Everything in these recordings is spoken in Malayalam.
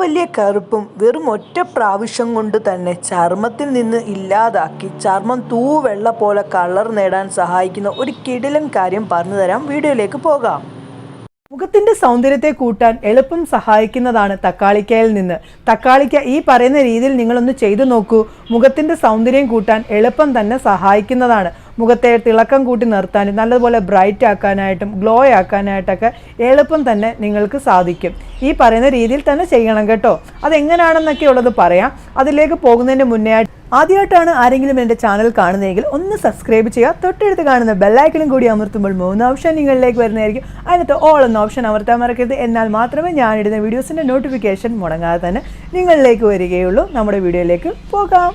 വലിയ കറുപ്പും വെറും ഒറ്റ പ്രാവശ്യം കൊണ്ട് തന്നെ ചർമ്മത്തിൽ നിന്ന് ഇല്ലാതാക്കി ചർമ്മം തൂവെള്ള പോലെ കളർ നേടാൻ സഹായിക്കുന്ന ഒരു കിടിലൻ കാര്യം പറഞ്ഞു തരാം. വീഡിയോയിലേക്ക് പോകാം. മുഖത്തിന്റെ സൗന്ദര്യത്തെ കൂട്ടാൻ എളുപ്പം സഹായിക്കുന്നതാണ് തക്കാളിക്കയിൽ നിന്ന്. തക്കാളിക്ക ഈ പറയുന്ന രീതിയിൽ നിങ്ങളൊന്ന് ചെയ്തു നോക്കൂ. മുഖത്തിന്റെ സൗന്ദര്യം കൂട്ടാൻ എളുപ്പം തന്നെ സഹായിക്കുന്നതാണ്. മുഖത്തെ തിളക്കം കൂട്ടി നിർത്താനും നല്ലതുപോലെ ബ്രൈറ്റ് ആക്കാനായിട്ടും ഗ്ലോ ആക്കാനായിട്ടൊക്കെ എളുപ്പം തന്നെ നിങ്ങൾക്ക് സാധിക്കും. ഈ പറയുന്ന രീതിയിൽ തന്നെ ചെയ്യണം കേട്ടോ. അതെങ്ങനെയാണെന്നൊക്കെ ഉള്ളത് പറയാം. അതിലേക്ക് പോകുന്നതിന് മുന്നേ ആദ്യമായിട്ടാണ് ആരെങ്കിലും എന്റെ ചാനൽ കാണുന്നതെങ്കിൽ ഒന്ന് സബ്സ്ക്രൈബ് ചെയ്യുക. തൊട്ടടുത്ത് കാണുന്ന ബെല്ലൈക്കനും കൂടി അമർത്തുമ്പോൾ മൂന്ന് ഓപ്ഷൻ നിങ്ങളിലേക്ക് വരുന്നതായിരിക്കും. അതിനകത്ത് ഓൾ എന്ന ഓപ്ഷൻ അമർത്താൻ മറക്കരുത്. എന്നാൽ മാത്രമേ ഞാനിടുന്ന വീഡിയോസിന്റെ നോട്ടിഫിക്കേഷൻ മുടങ്ങാതെ തന്നെ നിങ്ങളിലേക്ക് വരികയുള്ളൂ. നമ്മുടെ വീഡിയോയിലേക്ക് പോകാം.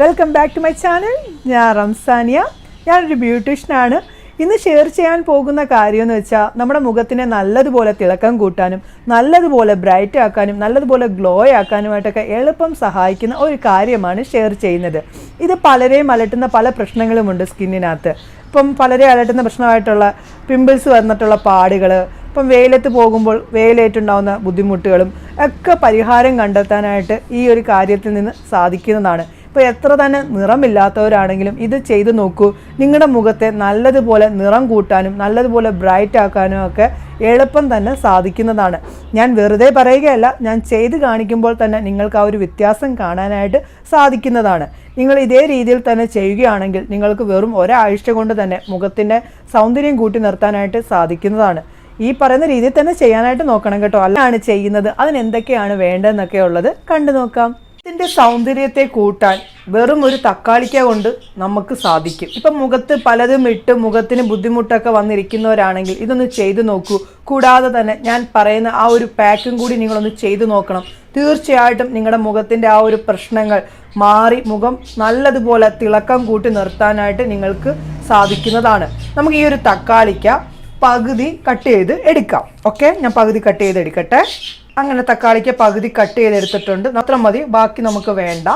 Welcome back to my channel ഞാൻ റംസാനിയ. ഞാനൊരു ബ്യൂട്ടീഷ്യനാണ് ഇന്ന് ഷെയർ ചെയ്യാൻ പോകുന്ന കാര്യം എന്ന് വെച്ചാൽ നമ്മുടെ മുഖത്തിനെ നല്ലതുപോലെ തിളക്കം കൂട്ടാനും നല്ലതുപോലെ ബ്രൈറ്റ് ആക്കാനും നല്ലതുപോലെ ഗ്ലോ ആക്കാനുമായിട്ടൊക്കെ എളുപ്പം സഹായിക്കുന്ന ഒരു കാര്യമാണ് ഷെയർ ചെയ്യുന്നത്. ഇത് പലരെയും അലട്ടുന്ന പല പ്രശ്നങ്ങളുമുണ്ട് സ്കിന്നിനകത്ത്. ഇപ്പം പലരെ അലട്ടുന്ന പ്രശ്നമായിട്ടുള്ള പിമ്പിൾസ് വന്നിട്ടുള്ള പാടുകൾ ഇപ്പം വെയിലത്ത് പോകുമ്പോൾ വെയിലേറ്റുണ്ടാകുന്ന ബുദ്ധിമുട്ടുകളും ഒക്കെ പരിഹാരം കണ്ടെത്താനായിട്ട് ഈ ഒരു കാര്യത്തിൽ നിന്ന് സാധിക്കുന്നതാണ്. ഇപ്പോൾ എത്ര തന്നെ നിറമില്ലാത്തവരാണെങ്കിലും ഇത് ചെയ്തു നോക്കൂ. നിങ്ങളുടെ മുഖത്തെ നല്ലതുപോലെ നിറം കൂട്ടാനും നല്ലതുപോലെ ബ്രൈറ്റ് ആക്കാനും ഒക്കെ എളുപ്പം തന്നെ സാധിക്കുന്നതാണ്. ഞാൻ വെറുതെ പറയുകയല്ല ഞാൻ ചെയ്ത് കാണിക്കുമ്പോൾ തന്നെ നിങ്ങൾക്ക് ആ ഒരു വ്യത്യാസം കാണാനായിട്ട് സാധിക്കുന്നതാണ്. നിങ്ങൾ ഇതേ രീതിയിൽ തന്നെ ചെയ്യുകയാണെങ്കിൽ നിങ്ങൾക്ക് വെറും ഒരാഴ്ച കൊണ്ട് തന്നെ മുഖത്തിന്റെ സൗന്ദര്യം കൂട്ടി നിർത്താനായിട്ട് സാധിക്കുന്നതാണ്. ഈ പറയുന്ന രീതിയിൽ തന്നെ ചെയ്യാനായിട്ട് നോക്കണം കേട്ടോ. അല്ലാണ് ചെയ്യുന്നത്. അതിന് എന്തൊക്കെയാണ് വേണ്ടതെന്നൊക്കെ ഉള്ളത് കണ്ടു നോക്കാം. ഇതിന്റെ സൗന്ദര്യത്തെ കൂട്ടാൻ വെറും ഒരു തക്കാളിക്ക കൊണ്ട് നമുക്ക് സാധിക്കും. ഇപ്പം മുഖത്ത് പലതും ഇട്ട് മുഖത്തിന് ബുദ്ധിമുട്ടൊക്കെ വന്നിരിക്കുന്നവരാണെങ്കിൽ ഇതൊന്ന് ചെയ്തു നോക്കൂ. കൂടാതെ തന്നെ ഞാൻ പറയുന്ന ആ ഒരു പാക്കും കൂടി നിങ്ങളൊന്ന് ചെയ്തു നോക്കണം. തീർച്ചയായിട്ടും നിങ്ങളുടെ മുഖത്തിന്റെ ആ ഒരു പ്രശ്നങ്ങൾ മാറി മുഖം നല്ലതുപോലെ തിളക്കം കൂട്ടി നിർത്താനായിട്ട് നിങ്ങൾക്ക് സാധിക്കുന്നതാണ്. നമുക്ക് ഈ ഒരു തക്കാളിക്ക പകുതി കട്ട് ചെയ്ത് എടുക്കാം. ഓക്കെ? ഞാൻ പകുതി കട്ട് ചെയ്ത് എടുക്കട്ടെ. അങ്ങനെ തക്കാളിക്ക് പകുതി കട്ട് ചെയ്തെടുത്തിട്ടുണ്ട്. മാത്രം മതി ബാക്കി നമുക്ക് വേണ്ട.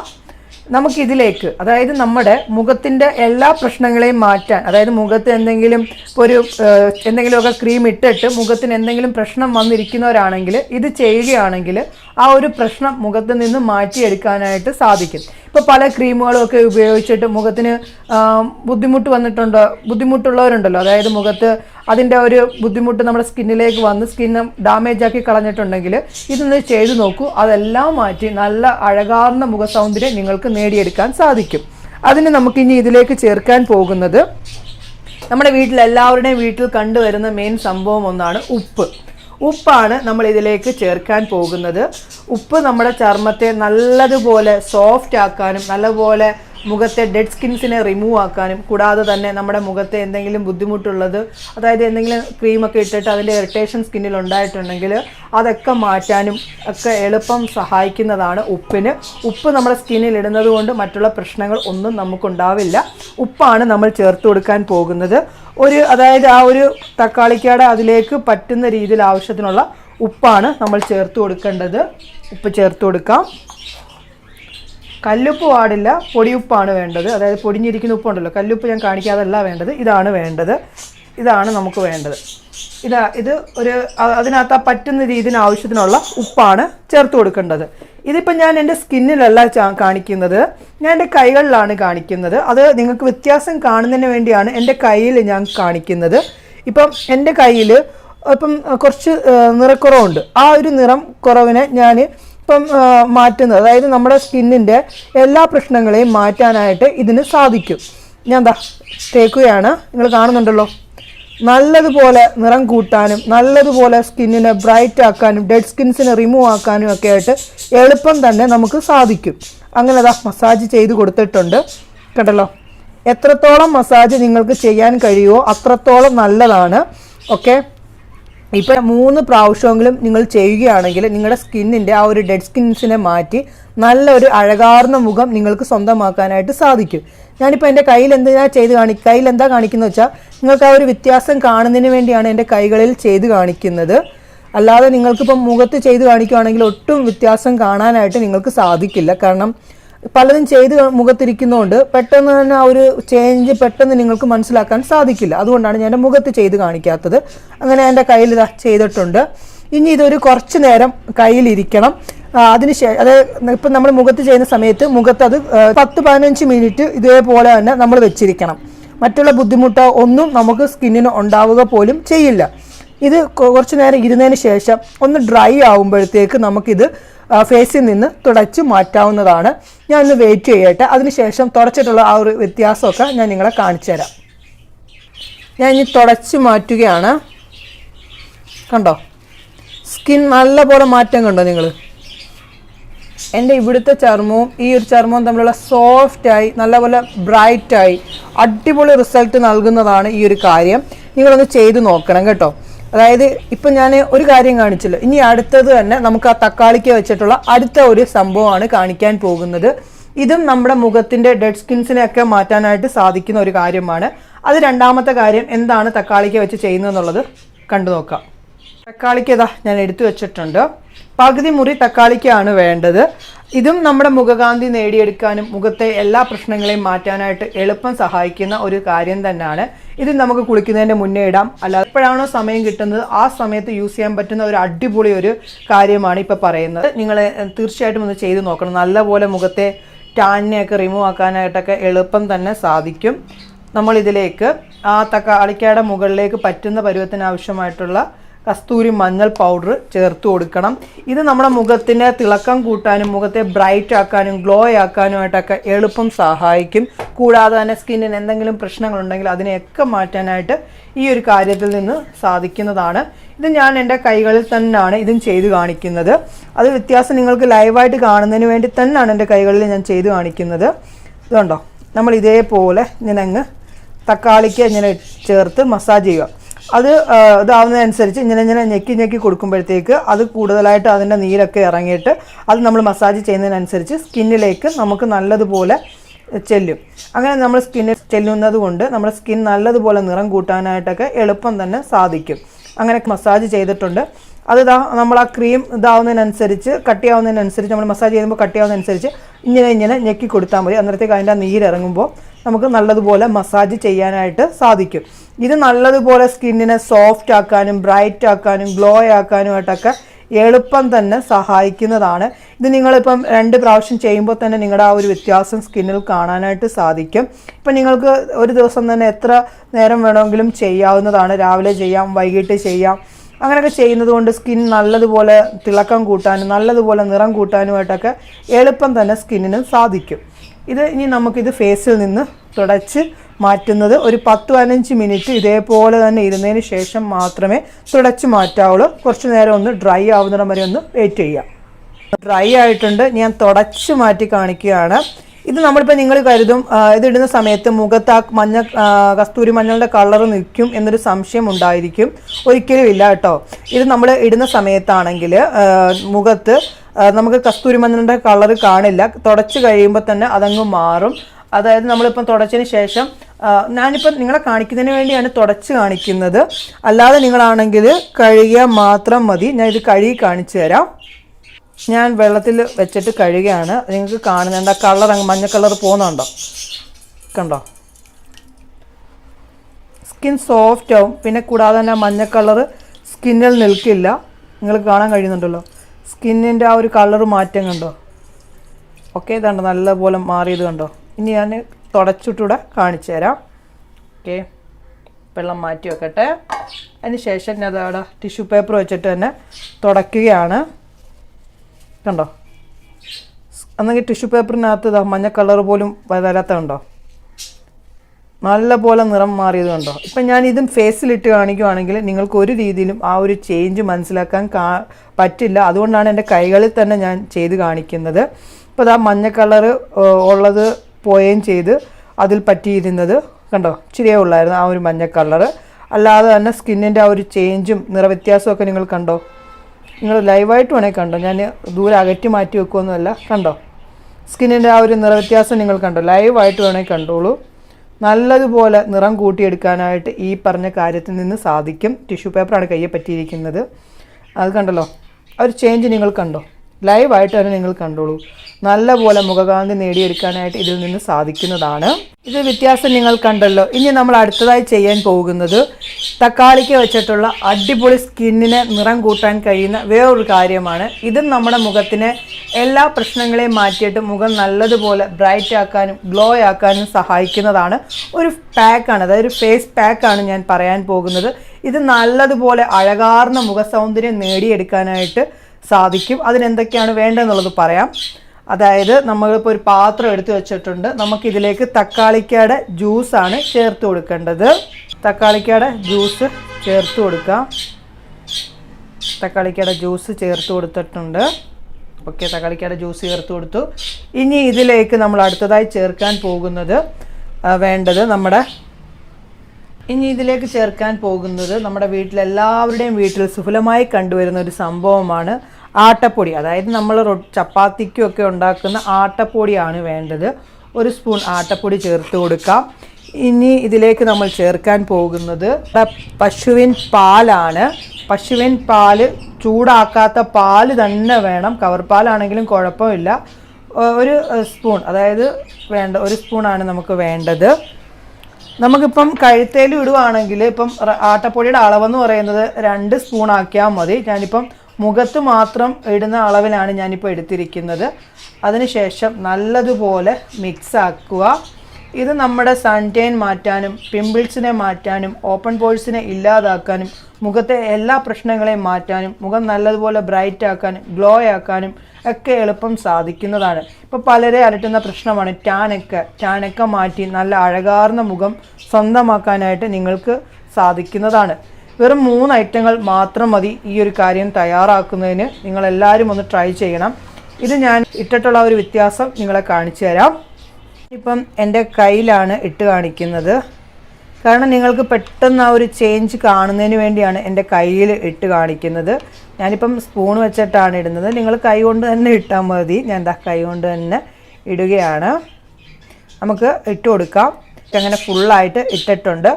നമുക്ക് ഇതിലേക്ക് അതായത് നമ്മുടെ മുഖത്തിന്റെ എല്ലാ പ്രശ്നങ്ങളെയും മാറ്റാൻ അതായത് മുഖത്ത് എന്തെങ്കിലും ഇപ്പോൾ ഒരു എന്തെങ്കിലുമൊക്കെ ക്രീം ഇട്ടിട്ട് മുഖത്തിന് എന്തെങ്കിലും പ്രശ്നം വന്നിരിക്കുന്നവരാണെങ്കിൽ ഇത് ചെയ്യുകയാണെങ്കിൽ ആ ഒരു പ്രശ്നം മുഖത്ത് നിന്ന് മാറ്റിയെടുക്കാനായിട്ട് സാധിക്കും. ഇപ്പോൾ പല ക്രീമുകളും ഒക്കെ ഉപയോഗിച്ചിട്ട് മുഖത്തിന് ബുദ്ധിമുട്ട് വന്നിട്ടുണ്ടോ. ബുദ്ധിമുട്ടുള്ളവരുണ്ടല്ലോ. അതായത് മുഖത്ത് അതിന്റെ ഒരു ബുദ്ധിമുട്ട് നമ്മുടെ സ്കിന്നിലേക്ക് വന്ന് സ്കിന്ന് ഡാമേജ് ആക്കി കളഞ്ഞിട്ടുണ്ടെങ്കിൽ ഇതൊന്ന് ചെയ്തു നോക്കൂ. അതെല്ലാം മാറ്റി നല്ല അഴകാർന്ന മുഖ സൗന്ദര്യം നിങ്ങൾക്ക് നേടിയെടുക്കാൻ സാധിക്കും. അതിന് നമുക്കിനി ഇതിലേക്ക് ചേർക്കാൻ പോകുന്നത് നമ്മുടെ വീട്ടിൽ എല്ലാവരുടെയും വീട്ടിൽ കണ്ടുവരുന്ന മെയിൻ സംഭവം ഒന്നാണ് ഉപ്പ്. ഉപ്പാണ് നമ്മൾ ഇതിലേക്ക് ചേർക്കാൻ പോകുന്നത്. ഉപ്പ് നമ്മുടെ ചർമ്മത്തെ നല്ലതുപോലെ സോഫ്റ്റ് ആക്കാനും നല്ലപോലെ മുഖത്തെ ഡെഡ് സ്കിൻസിനെ റിമൂവ് ആക്കാനും കൂടാതെ തന്നെ നമ്മുടെ മുഖത്തെ എന്തെങ്കിലും ബുദ്ധിമുട്ടുള്ളത് അതായത് എന്തെങ്കിലും ക്രീമൊക്കെ ഇട്ടിട്ട് അതിന്റെ ഇറിറ്റേഷൻ സ്കിന്നിൽ ഉണ്ടായിട്ടുണ്ടെങ്കിൽ അതൊക്കെ മാറ്റാനും ഒക്കെ എളുപ്പം സഹായിക്കുന്നതാണ് ഉപ്പിന്. ഉപ്പ് നമ്മുടെ സ്കിന്നിൽ ഇടുന്നത് കൊണ്ട് മറ്റുള്ള പ്രശ്നങ്ങൾ ഒന്നും നമുക്കുണ്ടാവില്ല. ഉപ്പാണ് നമ്മൾ ചേർത്ത് കൊടുക്കാൻ പോകുന്നത്. ഒരു അതായത് ആ ഒരു തക്കാളിക്കയുടെ അതിലേക്ക് പറ്റുന്ന രീതിയിൽ ആവശ്യത്തിനുള്ള ഉപ്പാണ് നമ്മൾ ചേർത്ത് കൊടുക്കേണ്ടത്. ഉപ്പ് ചേർത്ത് കൊടുക്കാം. കല്ലുപ്പ് പാടില്ല പൊടിയുപ്പാണ് വേണ്ടത്. അതായത് പൊടിഞ്ഞിരിക്കുന്ന ഉപ്പുണ്ടല്ലോ കല്ലുപ്പ് ഞാൻ കാണിക്കാതല്ല വേണ്ടത്. ഇതാണ് വേണ്ടത്. ഇതാണ് നമുക്ക് വേണ്ടത്. ഇതാ ഇത് ഒരു അതിനകത്ത് പറ്റുന്ന രീതിയിൽ ആവശ്യത്തിനുള്ള ഉപ്പാണ് ചേർത്ത് കൊടുക്കേണ്ടത്. ഇതിപ്പോൾ ഞാൻ എന്റെ സ്കിന്നിലല്ല കാണിക്കുന്നത്. ഞാൻ എന്റെ കൈകളിലാണ് കാണിക്കുന്നത്. അത് നിങ്ങൾക്ക് വ്യത്യാസം കാണുന്നതിന് വേണ്ടിയാണ് എന്റെ കയ്യിൽ ഞാൻ കാണിക്കുന്നത്. ഇപ്പം എന്റെ കയ്യിൽ ഇപ്പം കുറച്ച് നിറക്കുറവുണ്ട്. ആ ഒരു നിറം കുറവിനെ ഞാൻ ഇപ്പം മാറ്റുന്നത്. അതായത് നമ്മുടെ സ്കിന്നിന്റെ എല്ലാ പ്രശ്നങ്ങളെയും മാറ്റാനായിട്ട് ഇതിന് സാധിക്കും. ഞാൻ എന്താ തേക്കുകയാണ്. നിങ്ങൾ കാണുന്നുണ്ടല്ലോ. നല്ലതുപോലെ നിറം കൂട്ടാനും നല്ലതുപോലെ സ്കിന്നിനെ ബ്രൈറ്റ് ആക്കാനും ഡെഡ് സ്കിൻസിനെ റിമൂവ് ആക്കാനും ഒക്കെ ആയിട്ട് എളുപ്പം തന്നെ നമുക്ക് സാധിക്കും. അങ്ങനെ അതാ മസാജ് ചെയ്ത് കൊടുത്തിട്ടുണ്ട്. കണ്ടല്ലോ? എത്രത്തോളം മസാജ് നിങ്ങൾക്ക് ചെയ്യാൻ കഴിയുമോ അത്രത്തോളം നല്ലതാണ്. ഓക്കെ? ഇപ്പം മൂന്ന് പ്രാവശ്യമെങ്കിലും നിങ്ങൾ ചെയ്യുകയാണെങ്കിൽ നിങ്ങളുടെ സ്കിന്നിന്റെ ആ ഒരു ഡെഡ് സ്കിൻസിനെ മാറ്റി നല്ലൊരു അഴകാർന്ന മുഖം നിങ്ങൾക്ക് സ്വന്തമാക്കാനായിട്ട് സാധിക്കും. ഞാനിപ്പോൾ എന്റെ കയ്യിൽ എന്തിനാ ചെയ്ത് കാണി കയ്യിൽ എന്താ കാണിക്കുന്നത് വെച്ചാൽ നിങ്ങൾക്ക് ആ ഒരു വ്യത്യാസം കാണുന്നതിന് വേണ്ടിയാണ് എന്റെ കൈകളിൽ ചെയ്ത് കാണിക്കുന്നത്. അല്ലാതെ നിങ്ങൾക്കിപ്പം മുഖത്ത് ചെയ്ത് കാണിക്കുകയാണെങ്കിൽ ഒട്ടും വ്യത്യാസം കാണാനായിട്ട് നിങ്ങൾക്ക് സാധിക്കില്ല. കാരണം പലതും ചെയ്ത് മുഖത്തിരിക്കുന്നതുകൊണ്ട് പെട്ടെന്ന് തന്നെ ആ ഒരു ചേഞ്ച് പെട്ടെന്ന് നിങ്ങൾക്ക് മനസ്സിലാക്കാൻ സാധിക്കില്ല. അതുകൊണ്ടാണ് ഞാൻ എന്റെ മുഖത്ത് ചെയ്ത് കാണിക്കാത്തത്. അങ്ങനെ എന്റെ കയ്യിൽ ഇതാ ചെയ്തിട്ടുണ്ട്. ഇനി ഇതൊരു കുറച്ച് നേരം കയ്യിലിരിക്കണം. അതിന് അതിനുശേഷം അത് ഇപ്പം നമ്മൾ മുഖത്ത് ചെയ്യുന്ന സമയത്ത് മുഖത്ത് അത് പത്ത് പതിനഞ്ച് മിനിറ്റ് ഇതേപോലെ തന്നെ നമ്മൾ വെച്ചിരിക്കണം. മറ്റുള്ള ബുദ്ധിമുട്ടോ ഒന്നും നമുക്ക് സ്കിന്നിന് ഉണ്ടാവുക പോലും ചെയ്യില്ല. ഇത് കുറച്ച് നേരം ഇരുന്നതിന് ശേഷം ഒന്ന് ഡ്രൈ ആകുമ്പോഴത്തേക്ക് നമുക്കിത് ഫേസിൽ നിന്ന് തുടച്ച് മാറ്റാവുന്നതാണ്. ഞാൻ ഒന്ന് വെയിറ്റ് ചെയ്യട്ടെ. അതിനുശേഷം തുടച്ചിട്ടുള്ള ആ ഒരു വ്യത്യാസമൊക്കെ ഞാൻ നിങ്ങളെ കാണിച്ചു തരാം. ഞാൻ ഇനി തുടച്ച് മാറ്റുകയാണ്. കണ്ടോ? സ്കിൻ നല്ലപോലെ മാറ്റം കണ്ടോ നിങ്ങൾ? എന്റെ ഇവിടുത്തെ ചർമ്മവും ഈ ഒരു ചർമ്മവും തമ്മിലുള്ള സോഫ്റ്റായി നല്ലപോലെ ബ്രൈറ്റായി അടിപൊളി റിസൾട്ട് നൽകുന്നതാണ് ഈ ഒരു കാര്യം. നിങ്ങളൊന്ന് ചെയ്ത് നോക്കണം കേട്ടോ. അതായത് ഇപ്പം ഞാൻ ഒരു കാര്യം കാണിച്ചല്ലോ. ഇനി അടുത്തത് തന്നെ നമുക്ക് ആ തക്കാളിക്ക് വെച്ചിട്ടുള്ള അടുത്ത ഒരു സംഭവമാണ് കാണിക്കാൻ പോകുന്നത്. ഇതും നമ്മുടെ മുഖത്തിന്റെ ഡെഡ് സ്കിൻസിനെയൊക്കെ മാറ്റാനായിട്ട് സാധിക്കുന്ന ഒരു കാര്യമാണ്. അത് രണ്ടാമത്തെ കാര്യം എന്താണ് തക്കാളിക്ക് വെച്ച് ചെയ്യുന്നതെന്നുള്ളത് കണ്ടു നോക്കാം. തക്കാളിക്ക് ഇതാ ഞാൻ എടുത്തു വെച്ചിട്ടുണ്ട്. പകുതി മുറി തക്കാളിക്കാണ് വേണ്ടത്. ഇതും നമ്മുടെ മുഖകാന്തി നേടിയെടുക്കാനും മുഖത്തെ എല്ലാ പ്രശ്നങ്ങളെയും മാറ്റാനായിട്ട് എളുപ്പം സഹായിക്കുന്ന ഒരു കാര്യം തന്നെയാണ്. ഇത് നമുക്ക് കുളിക്കുന്നതിന്റെ മുന്നേ ഇടാം. അല്ല എപ്പോഴാണോ സമയം കിട്ടുന്നത്? ആ സമയത്ത് യൂസ് ചെയ്യാൻ പറ്റുന്ന ഒരു അടിപൊളി ഒരു കാര്യമാണ് ഇപ്പോൾ പറയുന്നത്. നിങ്ങൾ തീർച്ചയായിട്ടും ഒന്ന് ചെയ്ത് നോക്കണം. നല്ലപോലെ മുഖത്തെ ടാനിനെയൊക്കെ റിമൂവ് ആക്കാനായിട്ടൊക്കെ എളുപ്പം തന്നെ സാധിക്കും. നമ്മളിതിലേക്ക് ആ തക്കാളിക്കയുടെ മുകളിലേക്ക് പറ്റുന്ന പരുവത്തിന് ആവശ്യമായിട്ടുള്ള കസ്തൂരി മഞ്ഞൾ പൗഡർ ചേർത്ത് കൊടുക്കണം. ഇത് നമ്മുടെ മുഖത്തിന്റെ തിളക്കം കൂട്ടാനും മുഖത്തെ ബ്രൈറ്റ് ആക്കാനും ഗ്ലോ ആക്കാനുമായിട്ടൊക്കെ എളുപ്പം സഹായിക്കും. കൂടാതെ തന്നെ സ്കിന്നിന് എന്തെങ്കിലും പ്രശ്നങ്ങളുണ്ടെങ്കിൽ അതിനെയൊക്കെ മാറ്റാനായിട്ട് ഈ ഒരു കാര്യത്തിൽ നിന്ന് സാധിക്കുന്നതാണ്. ഇത് ഞാൻ എന്റെ കൈകളിൽ തന്നെയാണ് ഇതും ചെയ്തു കാണിക്കുന്നത്. അത് വ്യത്യാസം നിങ്ങൾക്ക് ലൈവായിട്ട് കാണുന്നതിന് വേണ്ടി തന്നെയാണ് എന്റെ കൈകളിൽ ഞാൻ ചെയ്തു കാണിക്കുന്നത്. ഇതുണ്ടോ? നമ്മൾ ഇതേപോലെ ഇങ്ങനെ അങ്ങ് തക്കാളിക്ക് ഇങ്ങനെ ചേർത്ത് മസാജ് ചെയ്യുക. അത് ഇതാവുന്നതനുസരിച്ച് ഇങ്ങനെ ഇങ്ങനെ ഞെക്കി ഞെക്കി കൊടുക്കുമ്പോഴത്തേക്ക് അത് കൂടുതലായിട്ട് അതിന്റെ നീരൊക്കെ ഇറങ്ങിയിട്ട് അത് നമ്മൾ മസാജ് ചെയ്യുന്നതിനനുസരിച്ച് സ്കിന്നിലേക്ക് നമുക്ക് നല്ലതുപോലെ ചെല്ലും. അങ്ങനെ നമ്മൾ സ്കിന്നിൽ ചെല്ലുന്നത് കൊണ്ട് നമ്മുടെ സ്കിൻ നല്ലതുപോലെ നിറം കൂട്ടാനായിട്ടൊക്കെ എളുപ്പം തന്നെ സാധിക്കും. അങ്ങനെ മസാജ് ചെയ്തിട്ടുണ്ട്. അത് ഇതാ നമ്മൾ ആ ക്രീം ഇതാവുന്നതിനനുസരിച്ച് കട്ടിയാവുന്നതിനനുസരിച്ച് നമ്മൾ മസാജ് ചെയ്യുമ്പോൾ കട്ടിയാവുന്നതനുസരിച്ച് ഇങ്ങനെ ഇങ്ങനെ ഞെക്കി കൊടുത്താൽ മതി. അന്നേരത്തേക്ക് അതിന്റെ നീരിറങ്ങുമ്പോൾ നമുക്ക് നല്ലതുപോലെ മസാജ് ചെയ്യാനായിട്ട് സാധിക്കും. ഇത് നല്ലതുപോലെ സ്കിന്നിനെ സോഫ്റ്റ് ആക്കാനും ബ്രൈറ്റ് ആക്കാനും ഗ്ലോ ആക്കാനുമായിട്ടൊക്കെ എളുപ്പം തന്നെ സഹായിക്കുന്നതാണ്. ഇത് നിങ്ങളിപ്പം രണ്ട് പ്രാവശ്യം ചെയ്യുമ്പോൾ തന്നെ നിങ്ങളുടെ ആ ഒരു വ്യത്യാസം സ്കിന്നിൽ കാണാനായിട്ട് സാധിക്കും. ഇപ്പം നിങ്ങൾക്ക് ഒരു ദിവസം തന്നെ എത്ര നേരം വേണമെങ്കിലും ചെയ്യാവുന്നതാണ്. രാവിലെ ചെയ്യാം വൈകിട്ട് ചെയ്യാം. അങ്ങനെയൊക്കെ ചെയ്യുന്നത് കൊണ്ട് സ്കിൻ നല്ലതുപോലെ തിളക്കം കൂട്ടാനും നല്ലതുപോലെ നിറം കൂട്ടാനുമായിട്ടൊക്കെ എളുപ്പം തന്നെ സ്കിന്നിന് സാധിക്കും. ഇത് ഇനി നമുക്കിത് ഫേസിൽ നിന്ന് തുടച്ച് മാറ്റുന്നത് ഒരു പത്ത് പതിനഞ്ച് മിനിറ്റ് ഇതേപോലെ തന്നെ ഇരുന്നതിന് ശേഷം മാത്രമേ തുടച്ച് മാറ്റാവുള്ളൂ. കുറച്ച് നേരം ഒന്ന് ഡ്രൈ ആവുന്നിടം വരെ ഒന്ന് വെയിറ്റ് ചെയ്യുക ഡ്രൈ ആയിട്ടുണ്ട്. ഞാൻ തുടച്ച് മാറ്റി കാണിക്കുകയാണ്. ഇത് നമ്മളിപ്പോൾ നിങ്ങൾ കരുതും ഇതിടുന്ന സമയത്ത് മുഖത്ത് ആ മഞ്ഞ കസ്തൂരി മഞ്ഞളുടെ കളർ നിൽക്കും എന്നൊരു സംശയം ഉണ്ടായിരിക്കും. ഒരിക്കലും ഇല്ല കേട്ടോ. ഇത് നമ്മൾ ഇടുന്ന സമയത്താണെങ്കിൽ മുഖത്ത് നമുക്ക് കസ്തൂരി മഞ്ഞളുടെ കളർ കാണില്ല. തുടച്ച് കഴിയുമ്പോൾ തന്നെ അതങ്ങ് മാറും. അതായത് നമ്മളിപ്പം തുടച്ചതിന് ശേഷം ഞാനിപ്പം നിങ്ങളെ കാണിക്കുന്നതിന് വേണ്ടിയാണ് തുടച്ച് കാണിക്കുന്നത്. അല്ലാതെ നിങ്ങളാണെങ്കിൽ കഴുകിയാൽ മാത്രം മതി. ഞാൻ ഇത് കഴുകി കാണിച്ചു തരാം. ഞാൻ വെള്ളത്തിൽ വെച്ചിട്ട് കഴുകുകയാണ് നിങ്ങൾക്ക് കാണുന്നുണ്ട് കളർ അങ്ങ് മഞ്ഞ കളർ പോകുന്നുണ്ടോ? കണ്ടോ? സ്കിൻ സോഫ്റ്റ് ആവും. പിന്നെ കൂടാതെ തന്നെ മഞ്ഞ കളർ സ്കിന്നിൽ നിൽക്കില്ല. നിങ്ങൾക്ക് കാണാൻ കഴിയുന്നുണ്ടല്ലോ. സ്കിന്നിന്റെ ആ ഒരു കളർ മാറ്റം കണ്ടോ? ഓക്കെ ഇതാണ്ട് നല്ലപോലെ മാറിയത് കണ്ടോ? ഇനി ഞാൻ തുടച്ചിട്ടൂടെ കാണിച്ചു തരാം. ഓക്കെ വെള്ളം മാറ്റി വെക്കട്ടെ. അതിന് ശേഷം ഞാൻ അതവിടെ ടിഷ്യൂ പേപ്പർ വെച്ചിട്ട് തന്നെ തുടയ്ക്കുകയാണ് കണ്ടോ? അന്നെങ്കിൽ ടിഷ്യൂ പേപ്പറിനകത്ത് ഇതാ മഞ്ഞ കളർ പോലും വരാത്ത കണ്ടോ? നല്ല പോലെ നിറം മാറിയത് കണ്ടോ? ഇപ്പം ഞാൻ ഇതും ഫേസിലിട്ട് കാണിക്കുവാണെങ്കിൽ നിങ്ങൾക്ക് ഒരു രീതിയിലും ആ ഒരു ചേഞ്ച് മനസ്സിലാക്കാൻ പറ്റില്ല. അതുകൊണ്ടാണ് എന്റെ കൈകളിൽ തന്നെ ഞാൻ ചെയ്ത് കാണിക്കുന്നത്. ഇപ്പോൾ ഇതാ മഞ്ഞ കളർ ഉള്ളത് പോയേം ചെയ്ത് അതിൽ പറ്റിയിരുന്നത് കണ്ടോ? ഇച്ചിരിയേ ഉള്ളായിരുന്നു ആ ഒരു മഞ്ഞ കളർ അല്ലാതെ തന്നെ സ്കിന്നിന്റെ ആ ഒരു ചേഞ്ചും നിറവ്യത്യാസമൊക്കെ നിങ്ങൾ കണ്ടോ? നിങ്ങൾ ലൈവായിട്ട് വേണേൽ കണ്ടോ? ഞാൻ ദൂരെ അകറ്റി മാറ്റി വെക്കുമൊന്നുമല്ല കണ്ടോ? സ്കിന്നിന്റെ ആ ഒരു നിറവ്യത്യാസം നിങ്ങൾ കണ്ടോ? ലൈവായിട്ട് വേണേൽ കണ്ടോളൂ. നല്ലതുപോലെ നിറം കൂട്ടിയെടുക്കാനായിട്ട് ഈ പറഞ്ഞ കാര്യത്തിൽ നിന്ന് സാധിക്കും. ടിഷ്യൂ പേപ്പറാണ് കയ്യെ പറ്റിയിരിക്കുന്നത്. അത് കണ്ടല്ലോ? ആ ഒരു ചേഞ്ച് നിങ്ങൾ കണ്ടോ? ലൈവായിട്ട് തന്നെ നിങ്ങൾ കണ്ടോളൂ. നല്ലപോലെ മുഖകാന്തി നേടിയെടുക്കാനായിട്ട് ഇതിൽ നിന്ന് സാധിക്കുന്നതാണ്. ഇത് വ്യത്യാസം നിങ്ങൾ കണ്ടല്ലോ. ഇനി നമ്മൾ അടുത്തതായി ചെയ്യാൻ പോകുന്നത് തക്കാളിക്ക് വെച്ചിട്ടുള്ള അടിപൊളി സ്കിന്നിന് നിറം കൂട്ടാൻ കഴിയുന്ന വേറൊരു കാര്യമാണ്. ഇതും നമ്മുടെ മുഖത്തിന് എല്ലാ പ്രശ്നങ്ങളെയും മാറ്റിയിട്ട് മുഖം നല്ലതുപോലെ ബ്രൈറ്റ് ആക്കാനും ഗ്ലോ ആക്കാനും സഹായിക്കുന്നതാണ്. ഒരു പാക്കാണ് അതായത് ഒരു ഫേസ് പാക്കാണ് ഞാൻ പറയാൻ പോകുന്നത്. ഇത് നല്ലതുപോലെ അഴകാർന്ന മുഖസൗന്ദര്യം നേടിയെടുക്കാനായിട്ട് സാധിക്കും. അതിനെന്തൊക്കെയാണ് വേണ്ടതെന്നുള്ളത് പറയാം. അതായത് നമ്മളിപ്പോൾ ഒരു പാത്രം എടുത്തു വെച്ചിട്ടുണ്ട്. നമുക്കിതിലേക്ക് തക്കാളിക്കയുടെ ജ്യൂസാണ് ചേർത്ത് കൊടുക്കേണ്ടത്. തക്കാളിക്കയുടെ ജ്യൂസ് ചേർത്ത് കൊടുക്കാം. തക്കാളിക്കയുടെ ജ്യൂസ് ചേർത്ത് കൊടുത്തിട്ടുണ്ട്. ഓക്കെ തക്കാളിക്കയുടെ ജ്യൂസ് ചേർത്ത് കൊടുത്തു. ഇനി ഇതിലേക്ക് നമ്മൾ അടുത്തതായി ചേർക്കാൻ പോകുന്നത് വേണ്ടത് നമ്മുടെ ഇനി ഇതിലേക്ക് ചേർക്കാൻ പോകുന്നത് നമ്മുടെ വീട്ടിലെല്ലാവരുടെയും വീട്ടിൽ സുഫലമായി കണ്ടുവരുന്ന ഒരു സംഭവമാണ് ആട്ടപ്പൊടി അതായത് നമ്മൾ ചപ്പാത്തിക്കും ഒക്കെ ഉണ്ടാക്കുന്ന ആട്ടപ്പൊടിയാണ് വേണ്ടത്. ഒരു സ്പൂൺ ആട്ടപ്പൊടി ചേർത്ത് കൊടുക്കാം. ഇനി ഇതിലേക്ക് നമ്മൾ ചേർക്കാൻ പോകുന്നത് പശുവിൻ പാലാണ്. പശുവിൻ പാൽ ചൂടാക്കാത്ത പാൽ തന്നെ വേണം. കവർ പാലാണെങ്കിലും കുഴപ്പമില്ല. ഒരു സ്പൂൺ അതായത് വേണ്ട ഒരു സ്പൂണാണ് നമുക്ക് വേണ്ടത്. നമുക്കിപ്പം കഴുത്തേൽ ഇടുവാണെങ്കിൽ ഇപ്പം ആട്ടപ്പൊടിയുടെ അളവെന്ന് പറയുന്നത് രണ്ട് സ്പൂൺ ആക്കിയാൽ മതി. ഞാനിപ്പം മുഖത്ത് മാത്രം ഇടുന്ന അളവിലാണ് ഞാനിപ്പോൾ എടുത്തിരിക്കുന്നത്. അതിനുശേഷം നല്ലതുപോലെ മിക്സ് ആക്കുക. ഇത് നമ്മുടെ സൺടൈൻ മാറ്റാനും പിമ്പിൾസിനെ മാറ്റാനും ഓപ്പൺ പോഴ്സിനെ ഇല്ലാതാക്കാനും മുഖത്തെ എല്ലാ പ്രശ്നങ്ങളെയും മാറ്റാനും മുഖം നല്ലതുപോലെ ബ്രൈറ്റ് ആക്കാനും ഗ്ലോ ആക്കാനും ഒക്കെ എളുപ്പം സാധിക്കുന്നതാണ്. ഇപ്പോൾ പലരെ അലട്ടുന്ന പ്രശ്നമാണ് ടാനൊക്കെ. ടാനൊക്കെ മാറ്റി നല്ല അഴകാർന്ന മുഖം സ്വന്തമാക്കാനായിട്ട് നിങ്ങൾക്ക് സാധിക്കുന്നതാണ്. വെറും മൂന്ന് ഐറ്റങ്ങൾ മാത്രം മതി ഈ ഒരു കാര്യം തയ്യാറാക്കുന്നതിന്. നിങ്ങൾ എല്ലാവരും ഒന്ന് ട്രൈ ചെയ്യണം. ഇത് ഞാൻ ഇട്ടിട്ടുള്ള ഒരു വ്യത്യാസം നിങ്ങളെ കാണിച്ചു തരാം. ഇപ്പം എന്റെ കയ്യിലാണ് ഇട്ട് കാണിക്കുന്നത്. കാരണം നിങ്ങൾക്ക് പെട്ടെന്ന് ആ ഒരു ചേഞ്ച് കാണുന്നതിന് വേണ്ടിയാണ് എന്റെ കയ്യിൽ ഇട്ട് കാണിക്കുന്നത്. ഞാനിപ്പം സ്പൂൺ വെച്ചിട്ടാണ് ഇടുന്നത്. നിങ്ങൾ കൈ കൊണ്ട് തന്നെ ഇട്ടാൽ മതി. ഞാൻ എന്താ കൈ കൊണ്ട് തന്നെ ഇടുകയാണ്. നമുക്ക് ഇട്ട് കൊടുക്കാം. അങ്ങനെ ഫുള്ളായിട്ട് ഇട്ടിട്ടുണ്ട്.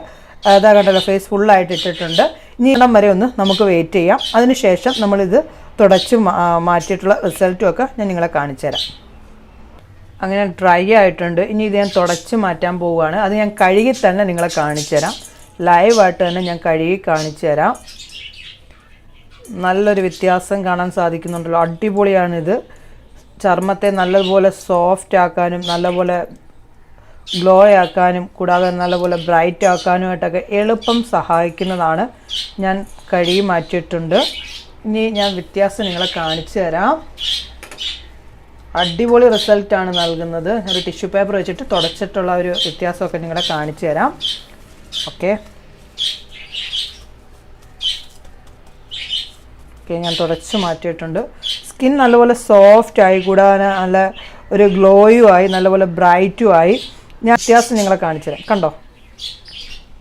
അതാ കണ്ടല്ലോ ഫേസ് ഫുള്ളായിട്ട് ഇട്ടിട്ടുണ്ട്. ഇനി ഇടം വരെ ഒന്ന് നമുക്ക് വെയിറ്റ് ചെയ്യാം. അതിനുശേഷം നമ്മളിത് തുടച്ച് മാറ്റിയിട്ടുള്ള റിസൾട്ടും ഒക്കെ ഞാൻ നിങ്ങളെ കാണിച്ചു തരാം. അങ്ങനെ ഡ്രൈ ആയിട്ടുണ്ട്. ഇനി ഇത് ഞാൻ തുടച്ച് മാറ്റാൻ പോവുകയാണ്. അത് ഞാൻ കഴുകി തന്നെ നിങ്ങളെ കാണിച്ചു തരാം. ലൈവായിട്ട് തന്നെ ഞാൻ കഴുകി കാണിച്ചു തരാം. നല്ലൊരു വ്യത്യാസം കാണാൻ സാധിക്കുന്നുണ്ടല്ലോ. അടിപൊളിയാണിത്. ചർമ്മത്തെ നല്ലതുപോലെ സോഫ്റ്റ് ആക്കാനും നല്ലപോലെ ഗ്ലോ ആക്കാനും കൂടാതെ നല്ലപോലെ ബ്രൈറ്റ് ആക്കാനുമായിട്ടൊക്കെ എളുപ്പം സഹായിക്കുന്നതാണ് ഞാൻ കഴുകി മാറ്റിയിട്ടുണ്ട്. ഇനി ഞാൻ വ്യത്യാസം നിങ്ങളെ കാണിച്ചു തരാം. അടിപൊളി റിസൾട്ടാണ് നൽകുന്നത്. ഒരു ടിഷ്യൂ പേപ്പർ വെച്ചിട്ട് തുടച്ചിട്ടുള്ള ഒരു വ്യത്യാസമൊക്കെ നിങ്ങളെ കാണിച്ചു തരാം. ഓക്കെ ഓക്കെ ഞാൻ തുടച്ച് മാറ്റിയിട്ടുണ്ട്. സ്കിൻ നല്ലപോലെ സോഫ്റ്റ് ആയി കൂടാതെ നല്ല ഒരു ഗ്ലോയും ആയി നല്ലപോലെ ബ്രൈറ്റും ആയി. ഞാൻ വ്യത്യാസം നിങ്ങളെ കാണിച്ചു തരാം. കണ്ടോ?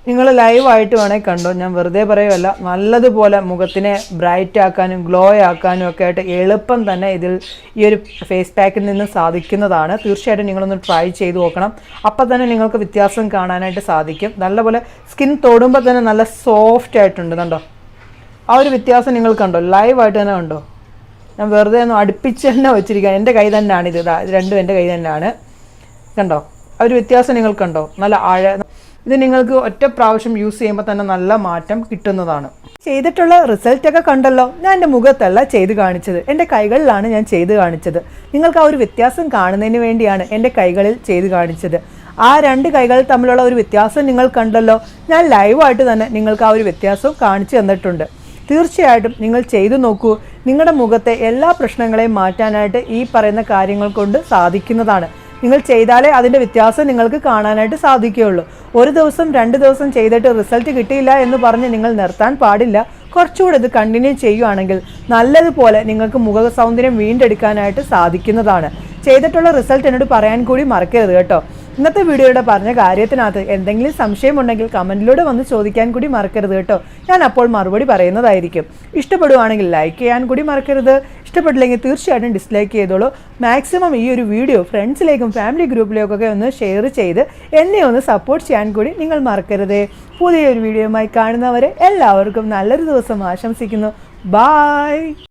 നിങ്ങൾ ലൈവായിട്ട് വേണമെങ്കിൽ കണ്ടോ? ഞാൻ വെറുതെ പറയുമല്ല നല്ലതുപോലെ മുഖത്തിനെ ബ്രൈറ്റ് ആക്കാനും ഗ്ലോ ആക്കാനും ഒക്കെ ആയിട്ട് എളുപ്പം തന്നെ ഇതിൽ ഈ ഒരു ഫേസ് പാക്കിൽ നിന്ന് സാധിക്കുന്നതാണ്. തീർച്ചയായിട്ടും നിങ്ങളൊന്ന് ട്രൈ ചെയ്ത് നോക്കണം. അപ്പം തന്നെ നിങ്ങൾക്ക് വ്യത്യാസം കാണാനായിട്ട് സാധിക്കും. നല്ലപോലെ സ്കിൻ തൊടുമ്പോൾ തന്നെ നല്ല സോഫ്റ്റ് ആയിട്ടുണ്ട് കണ്ടോ? ആ ഒരു വ്യത്യാസം നിങ്ങൾ കണ്ടോ? ലൈവായിട്ട് തന്നെ കണ്ടോ? ഞാൻ വെറുതെ ഒന്ന് അടുപ്പിച്ച് തന്നെ വെച്ചിരിക്കുക എന്റെ കൈ തന്നെയാണ് ഇത് രണ്ടും എന്റെ കൈ തന്നെയാണ്. കണ്ടോ? ഒരു വ്യത്യാസം നിങ്ങൾക്കുണ്ടോ? കണ്ടോ നല്ല ആഴ ഇത് നിങ്ങൾക്ക് ഒറ്റ പ്രാവശ്യം യൂസ് ചെയ്യുമ്പോൾ തന്നെ നല്ല മാറ്റം കിട്ടുന്നതാണ്. ചെയ്തിട്ടുള്ള റിസൾട്ട് ഒക്കെ കണ്ടല്ലോ. ഞാൻ എന്റെ മുഖത്തല്ല ചെയ്ത് കാണിച്ചത്. എന്റെ കൈകളിലാണ് ഞാൻ ചെയ്ത് കാണിച്ചത്. നിങ്ങൾക്ക് ആ ഒരു വ്യത്യാസം കാണുന്നതിന് വേണ്ടിയാണ് എന്റെ കൈകളിൽ ചെയ്ത് കാണിച്ചത്. ആ രണ്ട് കൈകൾ തമ്മിലുള്ള ഒരു വ്യത്യാസം നിങ്ങൾ കണ്ടല്ലോ. ഞാൻ ലൈവായിട്ട് തന്നെ നിങ്ങൾക്ക് ആ ഒരു വ്യത്യാസം കാണിച്ചു തന്നിട്ടുണ്ട്. തീർച്ചയായിട്ടും നിങ്ങൾ ചെയ്തു നോക്കൂ. നിങ്ങളുടെ മുഖത്തെ എല്ലാ പ്രശ്നങ്ങളെയും മാറ്റാനായിട്ട് ഈ പറയുന്ന കാര്യങ്ങൾ കൊണ്ട് സാധിക്കുന്നതാണ്. നിങ്ങൾ ചെയ്താലേ അതിന്റെ വ്യത്യാസം നിങ്ങൾക്ക് കാണാനായിട്ട് സാധിക്കുകയുള്ളൂ. ഒരു ദിവസം രണ്ട് ദിവസം ചെയ്തിട്ട് റിസൾട്ട് കിട്ടിയില്ല എന്ന് പറഞ്ഞ് നിങ്ങൾ നിർത്താൻ പാടില്ല. കുറച്ചുകൂടെ ഇത് കണ്ടിന്യൂ ചെയ്യുകയാണെങ്കിൽ നല്ലതുപോലെ നിങ്ങൾക്ക് മുഖ സൗന്ദര്യം വീണ്ടെടുക്കാനായിട്ട് സാധിക്കുന്നതാണ്. ചെയ്തിട്ടുള്ള റിസൾട്ട് എന്നോട് പറയാൻ കൂടി മറക്കരുത് കേട്ടോ. ഇന്നത്തെ വീഡിയോയുടെ പറഞ്ഞ കാര്യത്തിനകത്ത് എന്തെങ്കിലും സംശയമുണ്ടെങ്കിൽ കമന്റിലൂടെ വന്ന് ചോദിക്കാൻ കൂടി മറക്കരുത് കേട്ടോ. ഞാൻ അപ്പോൾ മറുപടി പറയുന്നതായിരിക്കും. ഇഷ്ടപ്പെടുവാണെങ്കിൽ ലൈക്ക് ചെയ്യാൻ കൂടി മറക്കരുത്. ഇഷ്ടപ്പെട്ടില്ലെങ്കിൽ തീർച്ചയായിട്ടും ഡിസ്ലൈക്ക് ചെയ്തോളൂ. മാക്സിമം ഈ ഒരു വീഡിയോ ഫ്രണ്ട്സിലേക്കും ഫാമിലി ഗ്രൂപ്പിലേക്കൊക്കെ ഒന്ന് ഷെയർ ചെയ്ത് എന്നെ ഒന്ന് സപ്പോർട്ട് ചെയ്യാൻ കൂടി നിങ്ങൾ മറക്കരുത്. പുതിയൊരു വീഡിയോയുമായി കാണുന്നവരെ എല്ലാവർക്കും നല്ലൊരു ദിവസം ആശംസിക്കുന്നു. ബായ്